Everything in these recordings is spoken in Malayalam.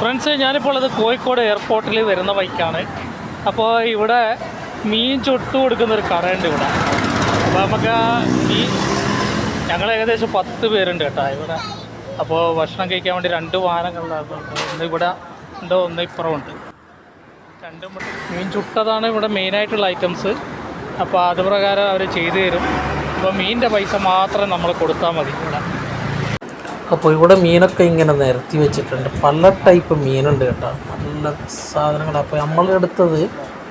ഫ്രണ്ട്സ് ഞാനിപ്പോൾ അത് കോഴിക്കോട് എയർപോർട്ടിൽ വരുന്ന ബൈക്കാണ് അപ്പോൾ ഇവിടെ മീൻ ചുട്ടു കൊടുക്കുന്ന ഒരു കടയുണ്ട് ഇവിടെ. അപ്പോൾ നമുക്ക് മീൻ ഞങ്ങൾ ഏകദേശം പത്ത് പേരുണ്ട് കേട്ടോ ഇവിടെ. അപ്പോൾ ഭക്ഷണം കഴിക്കാൻ വേണ്ടി രണ്ട് വാഹനങ്ങളിലാണ് ഒന്ന് ഇവിടെ ഉണ്ട് ഒന്ന് ഇപ്പുറമുണ്ട് രണ്ടും മീൻ ചുട്ടതാണ് ഇവിടെ മെയിനായിട്ടുള്ള ഐറ്റംസ് അപ്പോൾ അത് പ്രകാരം അവർ ചെയ്തു തരും. അപ്പോൾ മീനിന്റെ പൈസ മാത്രം നമ്മൾ കൊടുത്താൽ മതി ഇവിടെ. അപ്പോൾ ഇവിടെ മീനൊക്കെ ഇങ്ങനെ നിരത്തി വെച്ചിട്ടുണ്ട്. പല ടൈപ്പ് മീനുണ്ട് കേട്ടോ. നല്ല സാധനങ്ങൾ അപ്പോൾ നമ്മൾ എടുത്തത്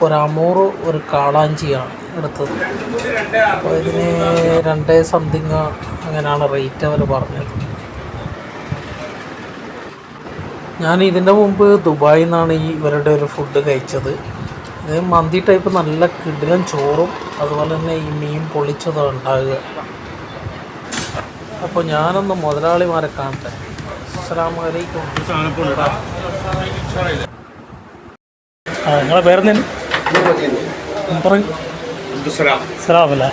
ഒരു അമൂറ് ഒരു കാളാഞ്ചിയാണ് എടുത്തത്. അപ്പോൾ ഇതിന് രണ്ടേ സംതിങ് അങ്ങനെയാണ് റേറ്റ് അവർ പറഞ്ഞത്. ഞാൻ ഇതിന്റെ മുമ്പ് ദുബായിൽ നിന്നാണ് ഈ ഇവരുടെ ഒരു ഫുഡ് കഴിച്ചത്. ഇത് മന്തി ടൈപ്പ് നല്ല കിടിലൻ ചോറും അതുപോലെ തന്നെ ഈ മീൻ പൊളിച്ചതാണ് ഉണ്ടാകുക അപ്പോൾ ഞാനൊന്ന് മുതലാളിമാരെ കാണട്ടെ. ആ നിങ്ങളെ പറയൂ സലാമല്ലേ?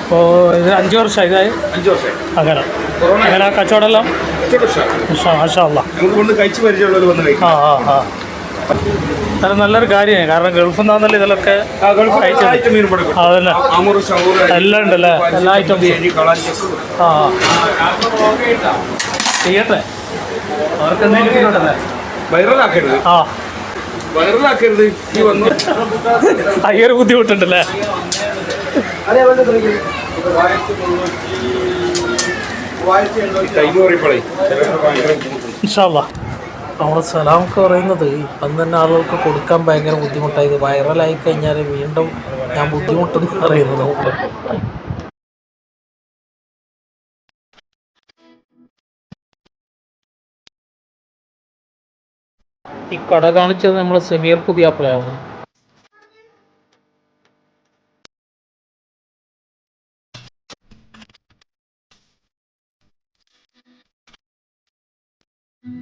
അപ്പോൾ ഇത് അഞ്ച് വർഷമായി ഇതായി അഞ്ച് അങ്ങനെ. അങ്ങനെ കച്ചവടം എല്ലാം? ആ ആ ആ. അത് നല്ലൊരു കാര്യമാണ്. കാരണം ഗൾഫിൽ നിന്നാന്നല്ലോ ഇതിലൊക്കെ. അതന്നെ. എല്ലാം ഉണ്ടല്ലേ? എല്ലാ ഐറ്റംസും. ആ. ചെയ്യട്ടെ. അവർക്ക് എന്തെങ്കിലും ആ. വൈറലാക്കരുത് ഈ വന്ന് അയ്യൊരു ബുദ്ധിമുട്ടുണ്ടല്ലേ? ടൈം ഭയങ്കര ബുദ്ധിമുട്ടുണ്ട്. നമ്മൾ സലാമൊക്കെ പറയുന്നത് ഇപ്പം തന്നെ ആളുകൾക്ക് കൊടുക്കാൻ ഭയങ്കര ബുദ്ധിമുട്ടായത് വൈറലായി കഴിഞ്ഞാൽ വീണ്ടും ഞാൻ ബുദ്ധിമുട്ടെന്ന് പറയുന്നത്. ഈ കട കാണിച്ചത് നമ്മൾ സെമീർ പുതിയാപ്പിളയാണ്?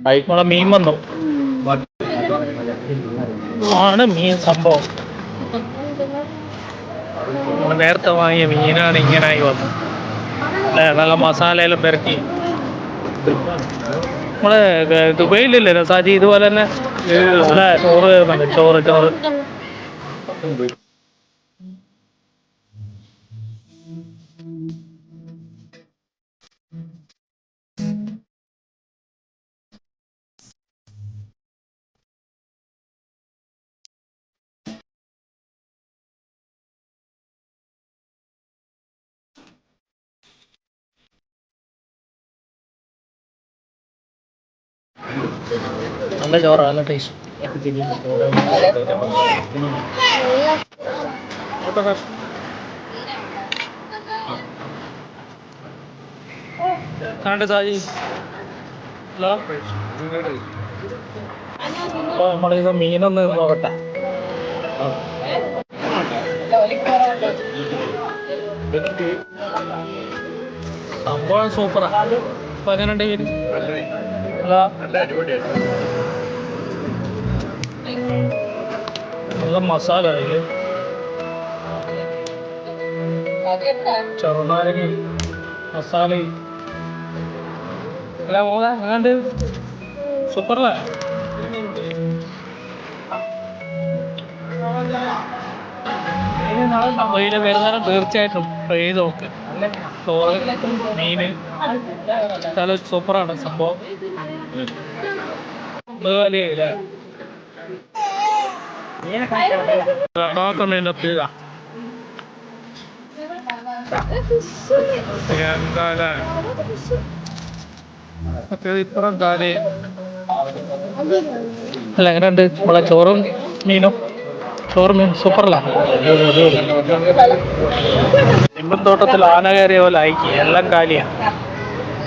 ആയിക്കോളെ മീൻ വന്നു. ആണ് മീൻ സംഭവം. നേരത്തെ വാങ്ങിയ മീനാണ് ഇങ്ങനായി വന്നത്. നല്ല മസാലയെല്ലാം പെരക്കി നമ്മൾ ദുബൈയിലില്ലേ സാജി ഇതുപോലെ തന്നെ. ചോറ് ചോറ് ചോറ്. നല്ല ചോറാ ടേസ്റ്റ് കണ്ട് സാജി ഹലോ? നമ്മളിത് മീനൊന്ന് നോക്കട്ടെ. സംഭവം സൂപ്പറാ. അപ്പൊ മീൻ ഹലോ നല്ല മസാല അതിൽ. ചെറുനാരങ്ങി മസാല. അല്ല മോളെ സൂപ്പറല്ലേ? വരുന്നേരം തീർച്ചയായിട്ടും ട്രൈ ചെയ്ത് നോക്ക്. ചോറ് മീന്. നല്ല സൂപ്പറാണ് സംഭവം. ഇത്രയും കാര്യം അല്ല എങ്ങനെയുണ്ട്? നമ്മളെ ചോറും മീനും? ചോറും മീൻ സൂപ്പറല്ല? നിമ്പത്തോട്ടത്തിൽ ആന കയറിയ പോലെ ആയിക്കി എല്ലാം കാലിയാ.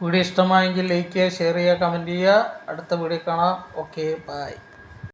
വീഡിയോ ഇഷ്ടമായെങ്കിൽ ലൈക്ക് ചെയ്യുക ഷെയർ ചെയ്യുക കമന്റ് ചെയ്യുക. അടുത്ത വീഡിയോ കാണാം. Okay bye